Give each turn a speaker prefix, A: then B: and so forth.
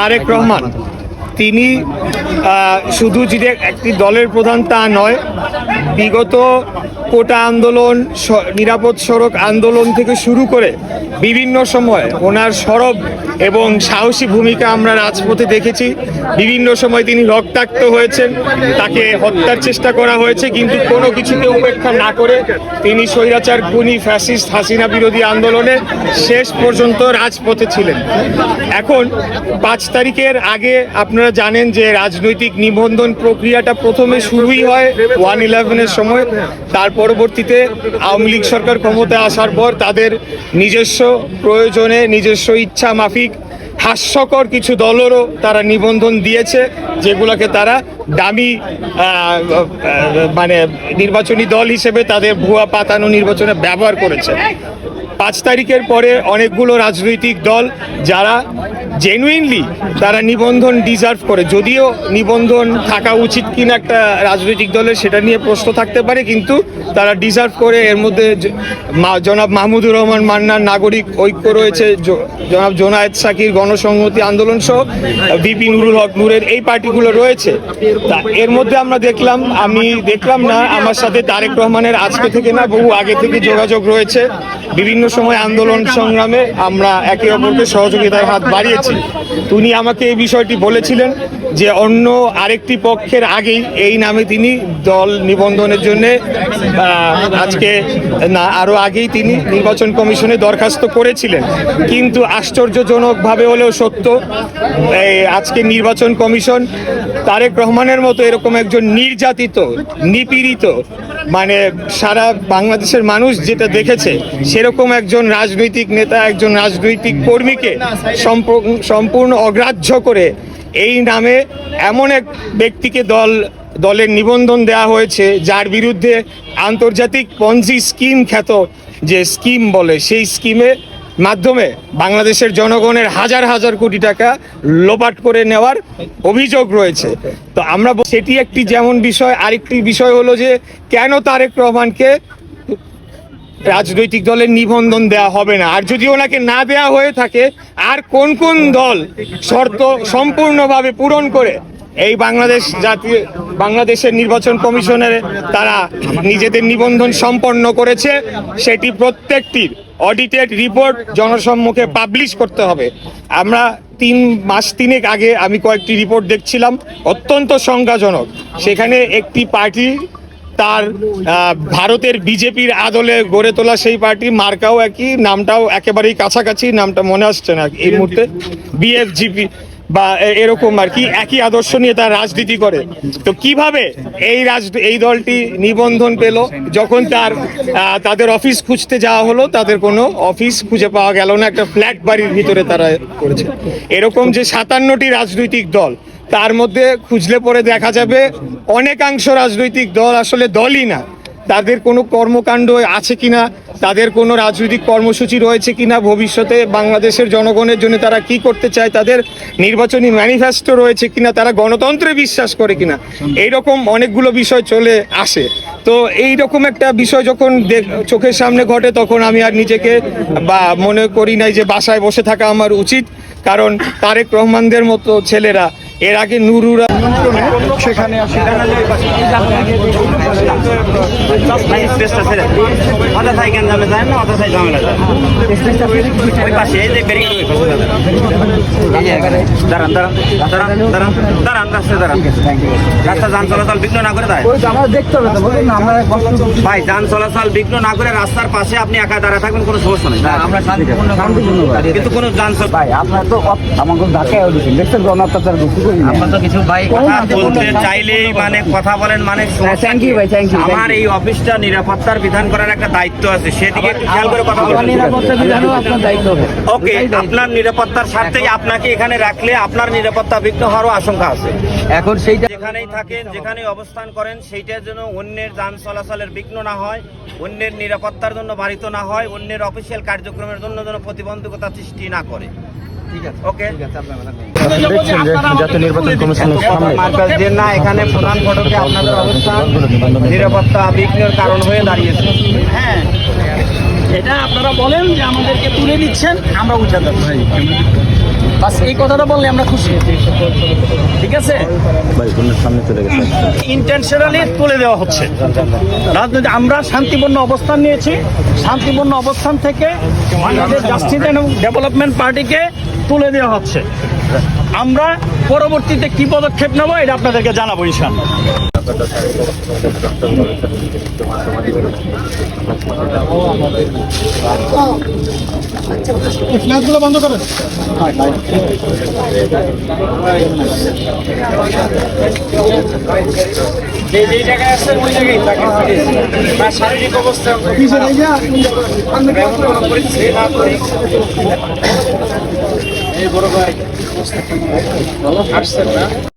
A: তারেক রহমান। তিনি শুধু যে একটি দলের প্রধান তা নয় বিগত কোটা আন্দোলন নিরাপদ সড়ক আন্দোলন থেকে শুরু করে বিভিন্ন সময় ওনার সরব এবং সাহসী ভূমিকা আমরা রাজপথে দেখেছি। বিভিন্ন সময় তিনি রক্তাক্ত হয়েছেন, তাকে হত্যার চেষ্টা করা হয়েছে, কিন্তু কোনো কিছুকে উপেক্ষা না করে তিনি স্বৈরাচার খুনি ফ্যাসিস্ট, হাসিনা বিরোধী আন্দোলনে শেষ পর্যন্ত রাজপথে ছিলেন। এখন পাঁচ তারিখের আগে আপনারা জানেন যে রাজনৈতিক নিবন্ধন প্রক্রিয়াটা প্রথমে শুরুই হয় ওয়ান ইলেভেনের সময় তার পরবর্তীতে আওয়ামী লীগ সরকার ক্ষমতায় আসার পর তাদের নিজস্ব প্রয়োজনে, নিজস্ব ইচ্ছা মাফিক, হাস্যকর কিছু দলেরও তারা নিবন্ধন দিয়েছে, যেগুলোকে তারা দামি মানে নির্বাচনী দল হিসেবে তাদের ভুয়া পাতানো নির্বাচনে ব্যবহার করেছে। পাঁচ তারিখের পরে অনেকগুলো রাজনৈতিক দল যারা জেনুইনলি তারা নিবন্ধন ডিজার্ভ করে। যদিও নিবন্ধন থাকা উচিত কিনা একটা রাজনৈতিক দলের সেটা নিয়ে প্রশ্ন থাকতে পারে, কিন্তু তারা ডিজার্ভ করে। এর মধ্যে জনাব মাহমুদুর রহমান মান্নার নাগরিক ঐক্য রয়েছে জনাব জোনায়েদ সাকির গণসংহতি আন্দোলন সহ বিপি নুরুল হক নূরের এই পার্টিগুলো রয়েছে। তা এর মধ্যে আমরা দেখলাম, আমি দেখলাম না, আমার সাথে তারেক রহমানের আজকে থেকে না, বহু আগে থেকে যোগাযোগ রয়েছে। বিভিন্ন সময় আন্দোলন সংগ্রামে আমরা একে অপরকে সহযোগিতার হাত বাড়িয়েছি। তিনি আমাকে এই বিষয়টি বলেছিলেন যে অন্য আরেকটি পক্ষের আগেই এই নামে তিনি দল নিবন্ধনের জন্য আজকে না আরও আগেই তিনি নির্বাচন কমিশনে দরখাস্ত করেছিলেন। কিন্তু আশ্চর্যজনকভাবে হলেও সত্য আজকে নির্বাচন কমিশন তারেক রহমানের মতো এরকম একজন নির্যাতিত, নিপীড়িত মানে সারা বাংলাদেশের মানুষ যেটা দেখেছে, সেরকম একজন রাজনৈতিক নেতা, একজন রাজনৈতিক কর্মীকে সম্পূর্ণ অগ্রাহ্য করে এই নামে এমন এক ব্যক্তিকে দল, দলের নিবন্ধন দেয়া হয়েছে, যার বিরুদ্ধে আন্তর্জাতিক পঞ্জি স্কিম খ্যাত যে স্কিম বলে, সেই স্কিমে মাধ্যমে বাংলাদেশের জনগণের হাজার হাজার কোটি টাকা লোপাট করে নেওয়ার অভিযোগ রয়েছে। তো আমরা সেটি একটি যেমন বিষয় আরেকটি বিষয় হলো যে কেন তারেক রহমানকে রাজনৈতিক দলের নিবন্ধন দেওয়া হবে না? আর যদি ওনাকে না দেওয়া হয়ে থাকে আর কোন কোন দল শর্ত সম্পূর্ণভাবে পূরণ করে? এই বাংলাদেশ জাতীয় বাংলাদেশের নির্বাচন কমিশনের তারা নিজেদের নিবন্ধন সম্পন্ন করেছে সেটি প্রত্যেকটির অডিটেড রিপোর্ট জনসম্মুখে পাবলিশ করতে হবে। আমরা তিন মাস তিনেক আগে আমি কয়েকটি রিপোর্ট দেখছিলাম, অত্যন্ত সংজ্ঞাজনক। সেখানে একটি পার্টি তার ভারতের বিজেপির আদলে গড়ে তোলা সেই পার্টি, মার্কাও একই, নামটাও একেবারেই কাছাকাছি, নামটা মনে আসছে না এই মুহূর্তে। বিএফজিপি বা এরকম আর কি, একই আদর্শ নিয়ে তার রাজনীতি করে। তো কীভাবে এই রাজ এই দলটি নিবন্ধন পেল, যখন তার তাদের অফিস খুঁজতে যাওয়া হলো, তাদের কোনো অফিস খুঁজে পাওয়া গেল না, একটা ফ্ল্যাট বাড়ির ভিতরে তারা করেছে। এরকম যে সাতান্নটি রাজনৈতিক দল, তার মধ্যে খুঁজলে পরে দেখা যাবে, অনেকাংশ রাজনৈতিক দল আসলে দলই না। তাদের কোনো কর্মকাণ্ড আছে কিনা, তাদের কোনো রাজনৈতিক কর্মসূচি রয়েছে কিনা, ভবিষ্যতে বাংলাদেশের জনগণের জন্য তারা কি করতে চায়, তাদের নির্বাচনী ম্যানিফেস্টো রয়েছে কিনা, তারা গণতন্ত্রে বিশ্বাস করে কিনা, এইরকম অনেকগুলো বিষয় চলে আসে। তো এই রকম একটা বিষয় যখন চোখের সামনে ঘটে, তখন আমি আর নিজেকে বা মনে করি নাই যে বাসায় বসে থাকা আমার উচিত, কারণ তারেক রহমানদের মতো ছেলেরা, এর আগে নুরুরা
B: সেখানে আসে।
C: ভাই দাঁড়ান। দাঁড়ান দাঁড়ান দাঁড়ান দাঁড়ান রাস্তায় দাঁড়ান। রাস্তা যান চলাচল বিঘ্ন না করে দেয়
B: আমার আমরা
C: ভাই যান চলাচল বিঘ্ন না রাস্তার পাশে আপনি একা দাঁড়া থাকবেন কোনো সমস্যা নেই। আমরা। কিন্তু কোনো যান
B: ভাই আপনার তো আমাকে ধাক্কায় দিচ্ছেন দেখছেন গণ অত্যাচার না।
C: তো কিছু ভাই কথা বলতে চাইলেই মানে কথা বলেন মানে
B: ভাই,
C: আমার. এই অফিসটা নিরাপত্তার বিধান করার একটা দায়িত্ব আছে সেদিকে একটু খেয়াল করে কথা বলবেন।
B: নিরাপত্তা বিধানও আপনার দায়িত্ব হবে।
C: ওকে আপনার নিরাপত্তার স্বার্থেই আপনাকে এখানে রাখলে আপনার নিরাপত্তা বিঘ্ন হওয়ারও আশঙ্কা আছে।
B: এখন সেইটা
C: যেখানেই থাকেন যেখানেই অবস্থান করেন সেইটার জন্য অন্যের যান চলাচলের বিঘ্ন না হয় অন্যের নিরাপত্তার জন্য বাড়িত না হয় অন্যের অফিসিয়াল কার্যক্রমের জন্য যেন প্রতিবন্ধকতা সৃষ্টি না করে।
D: দেখছেন যে জাতীয় নির্বাচন কমিশনের সামনে।
C: না এখানে প্রধান ফটকে আপনাদের অবস্থান নিরাপত্তা বিঘ্নের কারণ হয়ে দাঁড়িয়েছে।
E: হ্যাঁ এটা আপনারা বলেন যে আমাদেরকে তুলে দিচ্ছেন আমরা উঠে দেবো বাস এই কথাটা বললে আমরা খুশি। ঠিক আছে?
D: ভাই সামনে চলে গেছে।
E: ইন্টেনশনালি তুলে দেওয়া হচ্ছে। রাজনীতি আমরা শান্তিপূর্ণ অবস্থান নিয়েছি। শান্তিপূর্ণ অবস্থান থেকে বাংলাদেশ জাস্টিস এবং ডেভেলপমেন্ট পার্টিকে তুলে দেওয়া হচ্ছে। আমরা পরবর্তীতে কি পদক্ষেপ নেব এটা আপনাদেরকে জানাব ইনশাআল্লাহ। যে যে জায়গায় আছে ওই জায়গায় থাকে। তার শারীরিক অবস্থা এই বড় ভাই। আসছেন না?